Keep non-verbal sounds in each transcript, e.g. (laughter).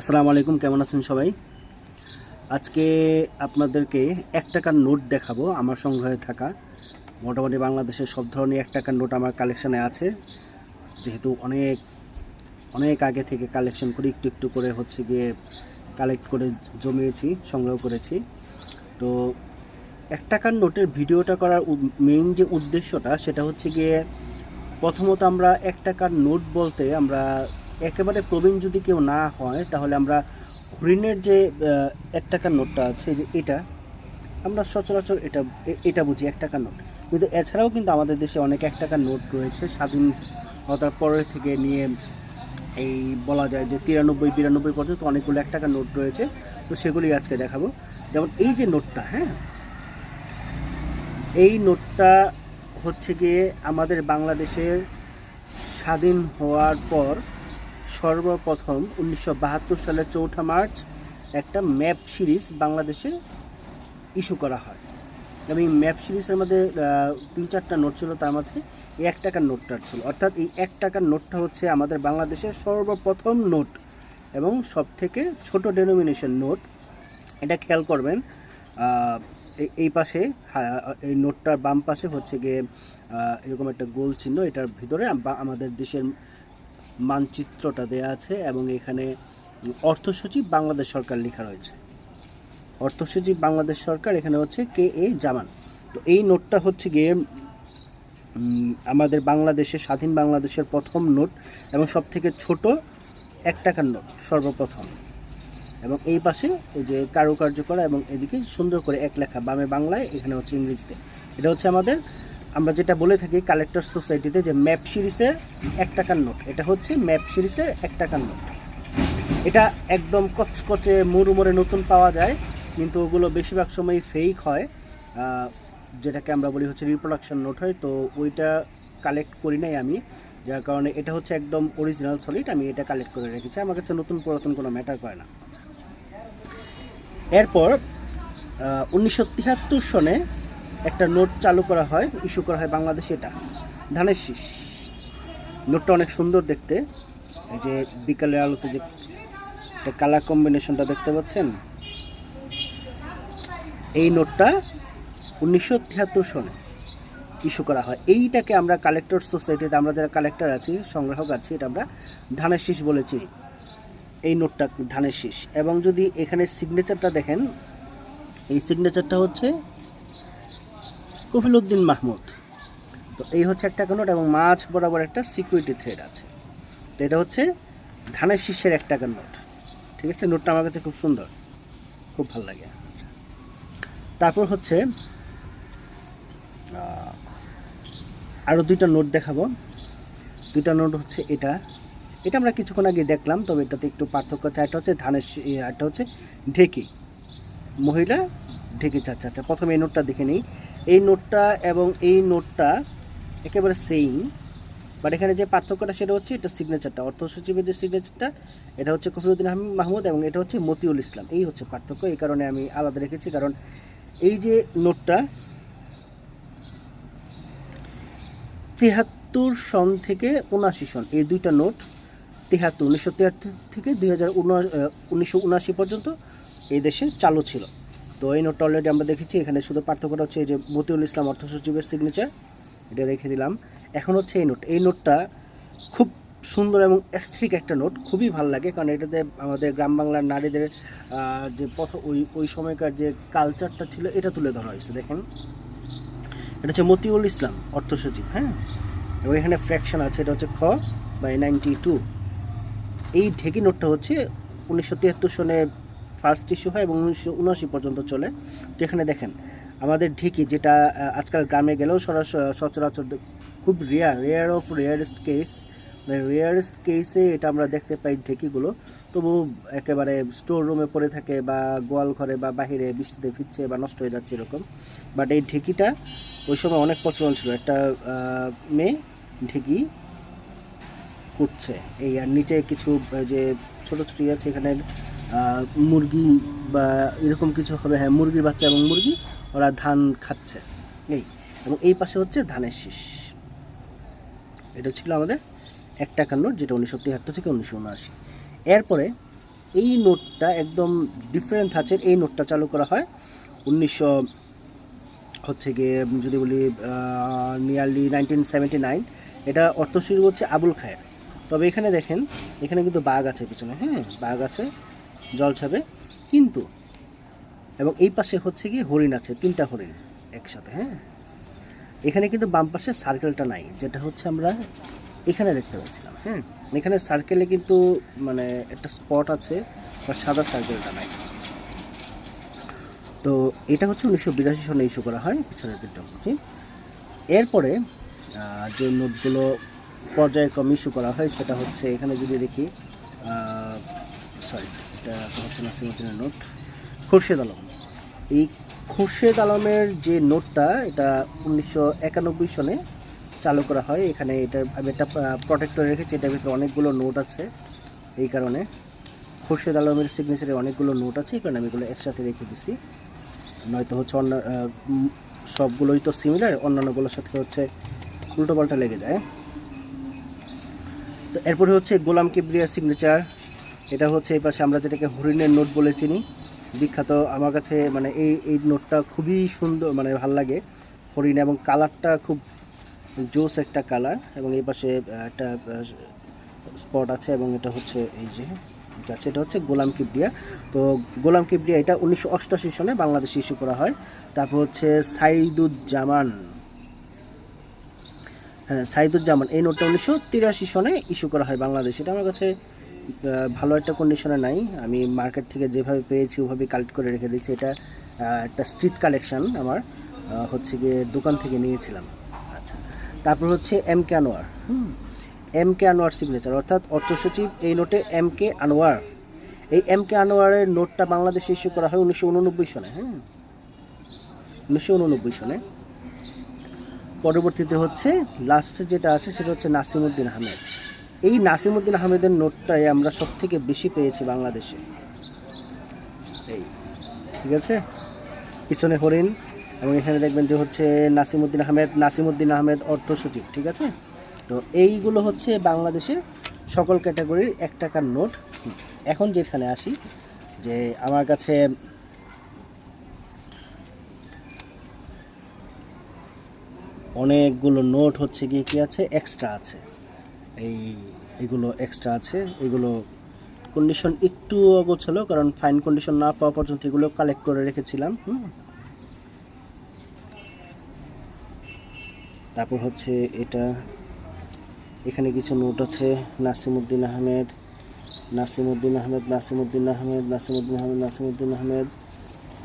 আসসালামু আলাইকুম, কেমন আছেন সবাই? আজকে আপনাদেরকে এক টাকার নোট দেখাবো আমার সংগ্রহে থাকা। মোটামুটি বাংলাদেশের সব ধরনের এক টাকার নোট আমার কালেকশানে আছে। যেহেতু অনেক অনেক আগে থেকে কালেকশন করে, একটু একটু করে হচ্ছে গিয়ে কালেক্ট করে জমিয়েছি, সংগ্রহ করেছি। তো এক টাকার নোটের ভিডিওটা করার মেইন যে উদ্দেশ্যটা, সেটা হচ্ছে গিয়ে প্রথমত আমরা এক টাকার নোট বলতে আমরা একেবারে প্রবীণ যদি কেউ না হয়, তাহলে আমরা হরিণের যে এক টাকার নোটটা আছে যে এটা, আমরা সচরাচর এটা এটা বুঝি, এক টাকার নোট। কিন্তু এছাড়াও কিন্তু আমাদের দেশে অনেক এক টাকার নোট রয়েছে, স্বাধীনতার পরে থেকে নিয়ে এই বলা যায় যে তিরানব্বই, বিরানব্বই পর্যন্ত অনেকগুলো এক টাকার নোট রয়েছে, তো সেগুলি আজকে দেখাবো। যেমন এই যে নোটটা হ্যাঁ এই নোটটা হচ্ছে গিয়ে আমাদের বাংলাদেশের স্বাধীন হওয়ার পর সর্বপ্রথম উনিশশো বাহাত্তর সালের চৌঠা মার্চ একটা ম্যাপ সিরিজ বাংলাদেশে ইস্যু করা হয়। এবং এই ম্যাপ সিরিজের মধ্যে তিন চারটা নোট ছিল, তার মধ্যে এই এক টাকার নোটটা ছিল। অর্থাৎ এই এক টাকার নোটটা হচ্ছে আমাদের বাংলাদেশের সর্বপ্রথম নোট এবং সব থেকে ছোট ডেনোমিনেশন নোট। এটা খেয়াল করবেন এই- পাশে এই নোটটার বাম পাশে হচ্ছে গিয়ে এরকম একটা গোল চিহ্ন, এটার ভিতরে আম- আমাদের দেশের মানচিত্রটা দেয়া আছে এবং এখানে অর্থ সচিব বাংলাদেশ সরকার লেখা রয়েছে। অর্থ সচিব বাংলাদেশ সরকার এখানে হচ্ছে কে এ জামান। তো এই নোটটা হচ্ছে গিয়ে আমাদের বাংলাদেশের স্বাধীন বাংলাদেশের প্রথম নোট এবং সব থেকে ছোট এক টাকার নোট সর্বপ্রথম। এবং এই পাশে এই যে কারুকার্য করা এবং এদিকে সুন্দর করে এক লেখা বামে বাংলায়, এখানে হচ্ছে ইংরেজিতে। এটা হচ্ছে আমাদের আমরা যেটা বলে থাকি কালেক্টর সোসাইটিতে যে ম্যাপ সিরিজের এক টাকার নোট। এটা হচ্ছে ম্যাপ সিরিজের এক টাকার নোট। এটা একদম কচকচে, মুড়মুড়ে নতুন পাওয়া যায়, কিন্তু ওগুলো বেশিরভাগ সময় ফেক হয়। যেটাকে আমরা বলি হচ্ছে রিপ্রোডাকশন নোট হয়। তো ওইটা কালেক্ট করি নাই আমি। যার কারণে এটা হচ্ছে একদম অরিজিনাল সলিড আমি এটা কালেক্ট করে রেখেছি। আমার কাছে নতুন পুরাতন কোনো ম্যাটার করে না। এরপর উনিশশো তিয়াত্তর সনে একটা নোট চালু করা হয়, ইস্যু করা হয় বাংলাদেশে এটা। ধানের শীষ। নোটটা অনেক সুন্দর দেখতে। এই যে বিকালের আলোতে যে একটা কালার কম্বিনেশনটা দেখতে পাচ্ছেন? এই নোটটা উনিশশো তিয়াত্তর সনে ইস্যু করা হয়। এইটাকে আমরা কালেক্টর সোসাইটিতে আমরা যারা কালেক্টর আছি, সংগ্রাহক আছি, এটা আমরা ধানের শীষ বলেছি এই নোটটা ধানের শীষ। এবং যদি এখানে সিগনেচারটা দেখেন, এই সিগনেচারটা হচ্ছে কফিল উদ্দিন মাহমুদ। তো এই হচ্ছে একটা নোট এবং মাছ বরাবর একটা সিকিউরিটি থ্রেড আছে। তো এটা হচ্ছে ধানের শীষের এক টাকার নোট ঠিক আছে? নোটটা আমার কাছে খুব সুন্দর। খুব ভালো লাগে। আচ্ছা। তারপর হচ্ছে আরও দুইটা নোট দেখাবো। দুইটা নোট হচ্ছে এটা। এটা আমরা কিছুক্ষণ আগে দেখলাম, তবে এটাতে একটু পার্থক্য আছে। একটা হচ্ছে ধানের একটা হচ্ছে ঢেকি। মহিলা ঢেকি আচ্ছা আচ্ছা প্রথমে এই নোটটা দেখে নিই। এই নোটটা এবং এই নোটটা একেবারে সেইম বাট এখানে যে পার্থক্যটা সেটা হচ্ছে এটা সিগনেচারটা অর্থ সচিবের যে সিগনেচারটা এটা হচ্ছে কফিরুদ্দিন আহমেদ মাহমুদ এবং এটা হচ্ছে মতিউল ইসলাম। এই হচ্ছে পার্থক্য, এই কারণে আমি আলাদা রেখেছি, কারণ এই যে নোটটা তিয়াত্তর সন থেকে উনাশি সন, এই দুইটা নোট তিয়াত্তর উনিশশো থেকে দুই পর্যন্ত এই দেশে চালু ছিল। তো এই নোটটা অলরেডি আমরা দেখেছি। এখানে শুধু পার্থক্যটা হচ্ছে এই যে মতিউল ইসলাম অর্থ সচিবের সিগনেচার এটা রেখে দিলাম। এখন হচ্ছে এই নোট এই নোটটা খুব সুন্দর এবং স্থিক একটা নোট খুবই ভালো লাগে, কারণ এটাতে আমাদের গ্রাম বাংলার নারীদের যে পথ ওই ওই সময়কার যে কালচারটা ছিল, এটা তুলে ধরা হয়েছে, দেখেন। এটা হচ্ছে মতিউল ইসলাম অর্থ সচিব হ্যাঁ? এবং এখানে ফ্র্যাকশন আছে, এটা হচ্ছে খ বাই নাইনটি টু এই ঢেকি নোটটা হচ্ছে উনিশশো তিয়াত্তর সনে ফার্স্ট ইস্যু হয় এবং উনিশশো উনআশি পর্যন্ত চলে। তো এখানে দেখেন, আমাদের ঢেকি যেটা আজকাল গ্রামে গেলেও সরাসরি সচরাচর খুব rare rare of rarest case মানে রেয়ারেস্ট কেসে এটা আমরা দেখতে পাই ঢেকিগুলো। তবু একেবারে স্টোর রুমে পড়ে থাকে বা গোয়াল ঘরে বা বাহিরে বৃষ্টিতে ফিরছে বা নষ্ট হয়ে যাচ্ছে এরকম। বাট এই ঢেকিটা ওই সময় অনেক প্রচলন ছিল। একটা মেয়ে ঢেকি কুটছে এই আর নিচে কিছু যে ছোট ছোট আছে এখানে মুরগি বা এরকম কিছু হবে হ্যাঁ মুরগির বাচ্চা এবং মুরগি, ওরা ধান খাচ্ছে। এই, এবং এই পাশে হচ্ছে ধানের শীষ। এটা ছিল আমাদের এক টাকার নোট, যেটা উনিশশো তিয়াত্তর থেকে উনিশশো উনআশি। এরপরে এই নোটটা একদম ডিফারেন্ট ধাঁচের এই নোটটা চালু করা হয় উনিশশো, হচ্ছে গিয়ে, যদি বলি নিয়ারলি নাইনটিন সেভেন্টি নাইন এটা অর্থশিল্প হচ্ছে আবুল খায়ের। তবে এখানে দেখেন, এখানে কিন্তু বাঘ আছে পিছনে হ্যাঁ বাঘ আছে। জল ছাবে, কিন্তু, এবং এই পাশে হচ্ছে গিয়ে হরিণ আছে, তিনটা হরিণ একসাথে হ্যাঁ? এখানে কিন্তু বাম পাশে সার্কেলটা নাই, যেটা হচ্ছে আমরা এখানে দেখতে পাচ্ছিলাম হ্যাঁ? এখানে সার্কেলে কিন্তু মানে একটা স্পট আছে, বা সাদা সার্কেলটা নাই। তো এটা হচ্ছে উনিশশো বিরাশি সনে ইস্যু করা হয়, পিছনের তিনটা ঠিক এরপরে যে নোটগুলো পর্যায়ক্রমে ইস্যু করা হয়, সেটা হচ্ছে এখানে যদি দেখি সরি এটা হচ্ছে নাসিমুদ্দিনের নোট। খুরশেদ আলম। এই খুরশেদ আলমের যে নোটটা, এটা উনিশশো একানব্বই সনে চালু করা হয়। এখানে এটার আমি একটা প্রোটেক্টর রেখেছি। এটার ভিতরে অনেকগুলো নোট আছে এই কারণে। খুরশেদ আলমের সিগনেচারে অনেকগুলো নোট আছে। এই কারণে আমি এগুলো একসাথে রেখে দিছি। নয়তো হচ্ছে অন্য সবগুলোই তো সিমিলার অন্যান্যগুলোর সাথে হচ্ছে উল্টোপাল্টা লেগে যায়। তো এরপরে হচ্ছে গোলাম কিবরিয়ার সিগনেচার এটা হচ্ছে এই পাশে আমরা যেটাকে হরিণের নোট বলে চিনি। বিখ্যাত আমার কাছে মানে এই এই নোটটা খুবই সুন্দর মানে ভালো লাগে। হরিণ এবং কালারটা খুব জোস একটা কালার এবং এই পাশে একটা স্পট আছে এবং এটা হচ্ছে এই যে আছে, এটা হচ্ছে গোলাম কিবরিয়া। তো গোলাম কিবরিয়া এটা উনিশশো সনে বাংলাদেশে ইস্যু করা হয়। তারপর হচ্ছে সাইদুজ্জামান। হ্যাঁ সাইদুজ্জামান, এই নোটটা উনিশশো তিরাশি সনে ইস্যু করা হয় বাংলাদেশে। এটা আমার কাছে ভালো একটা কন্ডিশনে নাই। আমি মার্কেট থেকে যেভাবে পেয়েছি ওভাবে কালেক্ট করে রেখে দিচ্ছি এটা একটা স্ট্রিট কালেকশন আমার হচ্ছে গিয়ে দোকান থেকে নিয়েছিলাম। আচ্ছা তারপর হচ্ছে এম কে আনোয়ার হুম এম কে আনোয়ার সিগনেচার অর্থাৎ অর্থসচিব এই নোটে এম কে আনোয়ার এই এম কে আনোয়ারের নোটটা বাংলাদেশে ইস্যু করা হয় উনিশশো উননব্বই সনে হ্যাঁ উনিশশো উননব্বই সনে। পরবর্তীতে হচ্ছে লাস্ট যেটা আছে সেটা হচ্ছে নাসিমুদ্দিন আহমেদ। এই নাসিমুদ্দিন আহমেদের নোটটাই আমরা সব থেকে বেশি পেয়েছি বাংলাদেশে। এই, ঠিক আছে? পিছনে হরিণ, এবং এখানে দেখবেন যে হচ্ছে নাসিমুদ্দিন আহমেদ নাসিমুদ্দিন আহমেদ অর্থ সচিব, ঠিক আছে? তো এইগুলো হচ্ছে বাংলাদেশের সকল ক্যাটাগরির এক টাকার নোট। এখন যেখানে আসি, যে আমার কাছে অনেকগুলো নোট হচ্ছে গিয়ে কি আছে? এক্সট্রা আছে। এই এগুলো এক্সট্রা আছে। এগুলো কন্ডিশন একটু অগোছাল, কারণ ফাইন কন্ডিশন না পাওয়া পর্যন্ত এগুলো কালেক্ট করে রেখেছিলাম তারপর হচ্ছে এটা, এখানে কিছু নোট আছে, নাসিমুদ্দিন আহমেদ নাসিমুদ্দিন আহমেদ নাসিমুদ্দিন আহমেদ নাসিমুদ্দিন আহমেদ নাসিমুদ্দিন আহমেদ।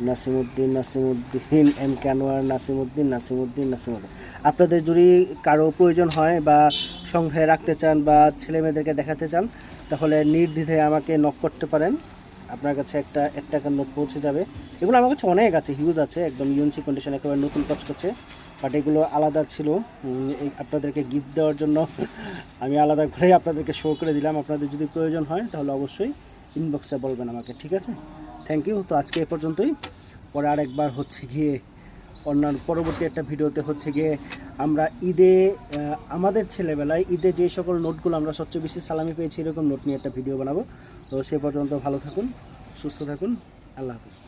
নাসিমুদ্দিন নাসিমুদ্দিন, এম ক্যানোয়ার নাসিমুদ্দিন নাসিমুদ্দিন নাসিমুদ্দিন। আপনাদের যদি কারও প্রয়োজন হয় বা সংখ্যায় রাখতে চান বা ছেলে মেয়েদেরকে দেখাতে চান, তাহলে নির্দ্বিধায় আমাকে নক করতে পারেন। আপনার কাছে একটা এক টাকার নোট পৌঁছে যাবে। এগুলো আমার কাছে অনেক আছে হিউজ আছে, একদম ইউএনসি কন্ডিশন একেবারে নতুন কাজ করছে। বাট এগুলো আলাদা ছিল। এই আপনাদেরকে গিফট দেওয়ার জন্য (laughs) আমি আলাদা করে আপনাদেরকে শো করে দিলাম। আপনাদের যদি প্রয়োজন হয়, তাহলে অবশ্যই ইনবক্সে বলবেন আমাকে, ঠিক আছে? থ্যাংক ইউ তো আজকে এ পর্যন্তই। পরে আরেকবার হচ্ছে গিয়ে অন্যান্য পরবর্তী একটা ভিডিওতে হচ্ছে গিয়ে আমরা ঈদে আমাদের ছেলেবেলায় ঈদে যে সকল নোটগুলো আমরা সবচেয়ে বেশি সালামি পেয়েছি, এরকম নোট নিয়ে একটা ভিডিও বানাবো। তো সে পর্যন্ত ভালো থাকুন, সুস্থ থাকুন। আল্লাহ হাফিজ।